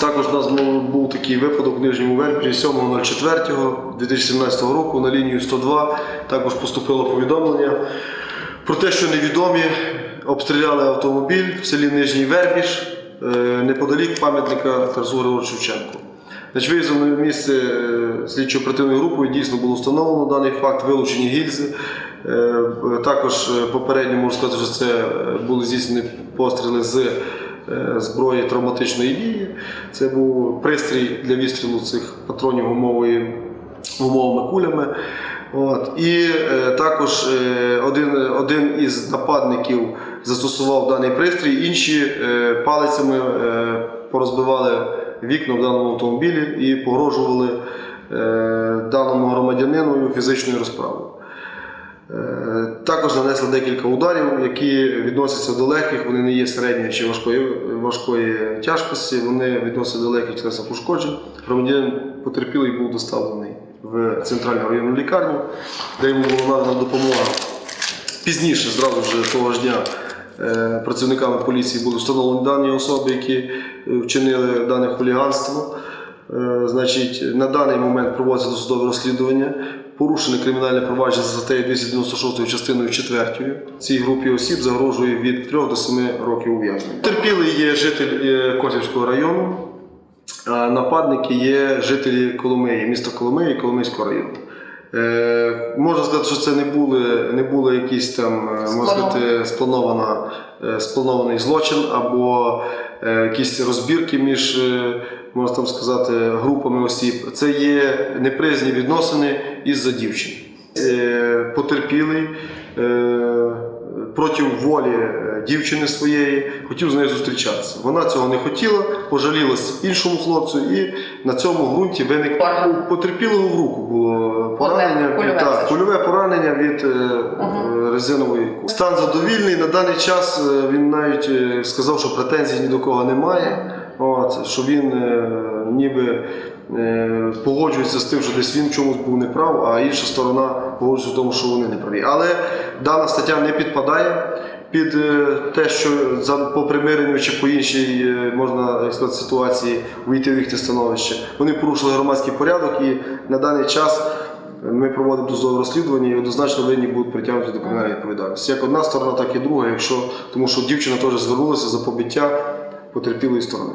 Також у нас був, такий випадок в Нижньому Вербі 7.04.2017 року на лінію 102. Також поступило повідомлення про те, що невідомі обстріляли автомобіль в селі Нижній Вербіж е, неподалік пам'ятника Тарасу Григоровичу Шевченку. Значить, виїздом місце е, слідчо-оперативною групою дійсно було встановлено даний факт, вилучені гільзи. Е, Також попередньо можу сказати, що це були здійснені постріли з зброї травматичної дії. Це був пристрій для відстрілу цих патронів гумової, гумовими кулями. От. І е, також е, один, один із нападників застосував даний пристрій, інші е, палицями е, порозбивали вікна в даному автомобілі і погрожували е, даному громадянину фізичною розправою. Е, Також нанесли декілька ударів, які відносяться до легких, вони не є середньої чи важкої, важкої тяжкості, вони відносяться до легких тілесних пошкоджень. Громадянин потерпілий був доставлений в центральну районну лікарню, де йому була надана допомога. Пізніше, зразу вже того ж дня, е, працівниками поліції були встановлені дані особи, які е, вчинили дане хуліганство. Значить, на даний момент проводиться досудове розслідування. Порушене кримінальне провадження за статтею 296 частиною 4. Цій групі осіб загрожує від 3 до 7 років ув'язнення. Терпілий є житель е, Косівського району, а нападники є жителі Коломиї, міста Коломиї, Коломийського району. Е, можна сказати, що це не були, не були якісь там, е, можна сказати, спланована, е, спланований злочин або е, якісь розбірки між, можна там сказати, групами осіб. Це є неприязні відносини із-за дівчин. Е, потерпілий е, проти волі е, дівчини своєї хотів з нею зустрічатися. Вона цього не хотіла, пожалілась іншому хлопцю, і на цьому ґрунті виник у потерпілого в руку було поранення. кульове це кульове поранення від резинової кулі. Стан задовільний. На даний час він навіть сказав, що претензій ні до кого немає. От, що він е, ніби е, погоджується з тим, що десь він в чомусь був неправ, а інша сторона погоджується в тому, що вони неправі. Але дана стаття не підпадає під е, те, що за по примиренню чи по іншій е, можна як сказати, ситуації вийти в їхнє становище. Вони порушили громадський порядок і на даний час. Ми проводимо дозове розслідування і однозначно винні будуть притягнуті до кримінальної відповідальності. Як одна сторона, так і друга, якщо тому що дівчина теж звернулася за побиття потерпілої сторони.